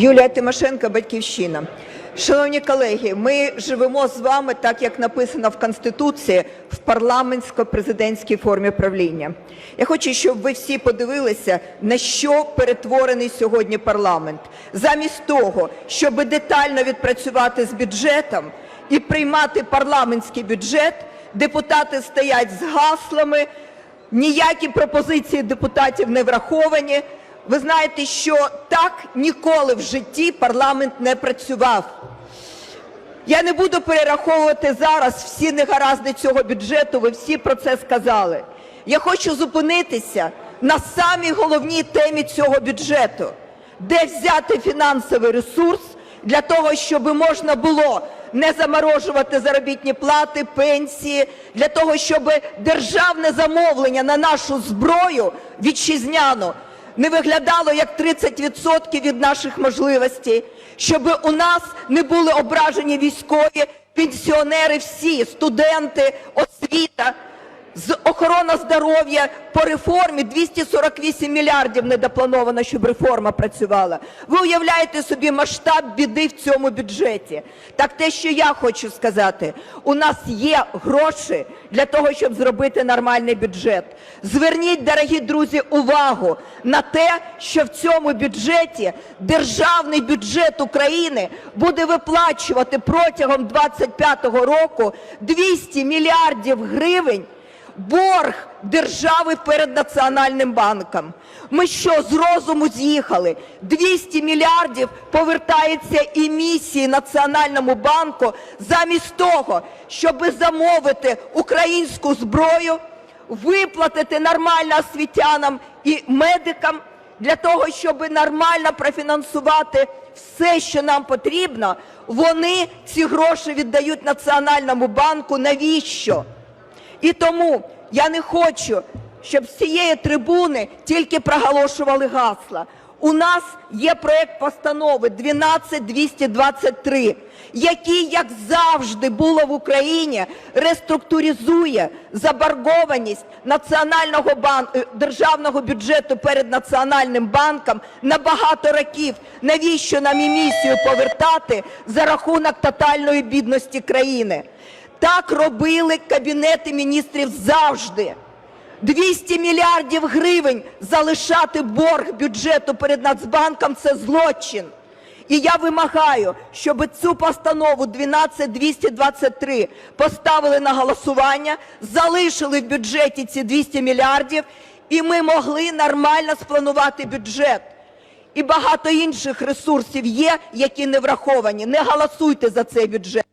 Юлія Тимошенко, Батьківщина. Шановні колеги, ми живемо з вами так, як написано в Конституції, в парламентсько-президентській формі правління. Я хочу, щоб ви всі подивилися, на що перетворений сьогодні парламент. Замість того, щоб детально відпрацювати з бюджетом і приймати парламентський бюджет, депутати стоять з гаслами, ніякі пропозиції депутатів не враховані. Ви знаєте, що так ніколи в житті парламент не працював. Я не буду перераховувати зараз всі негаразди цього бюджету, ви всі про це сказали. Я хочу зупинитися на самій головній темі цього бюджету, де взяти фінансовий ресурс для того, щоб можна було не заморожувати заробітні плати, пенсії, для того, щоб державне замовлення на нашу зброю вітчизняну не виглядало як 30% від наших можливостей, щоб у нас не були ображені військові, пенсіонери, всі, студенти, освіта, з охорона здоров'я по реформі 248 мільярдів недоплановано, щоб реформа працювала. Ви уявляєте собі масштаб біди в цьому бюджеті. Так те, що я хочу сказати, у нас є гроші для того, щоб зробити нормальний бюджет. Зверніть, дорогі друзі, увагу на те, що в цьому бюджеті державний бюджет України буде виплачувати протягом 2025 року 200 мільярдів гривень борг держави перед Національним банком. Ми що, з розуму з'їхали? 200 мільярдів повертається емісії Національному банку замість того, щоб замовити українську зброю, виплатити нормально освітянам і медикам для того, щоб нормально профінансувати все, що нам потрібно, вони ці гроші віддають Національному банку. Навіщо? І тому я не хочу, щоб з цієї трибуни тільки проголошували гасла. У нас є проект постанови 12223, який, як завжди було в Україні, реструктуризує заборгованість національного банку державного бюджету перед національним банком на багато років. Навіщо нам емісію повертати за рахунок тотальної бідності країни? Так робили кабінети міністрів завжди. 200 мільярдів гривень залишати борг бюджету перед Нацбанком – це злочин. І я вимагаю, щоб цю постанову 12223 поставили на голосування, залишили в бюджеті ці 200 мільярдів, і ми могли нормально спланувати бюджет. І багато інших ресурсів є, які не враховані. Не голосуйте за цей бюджет.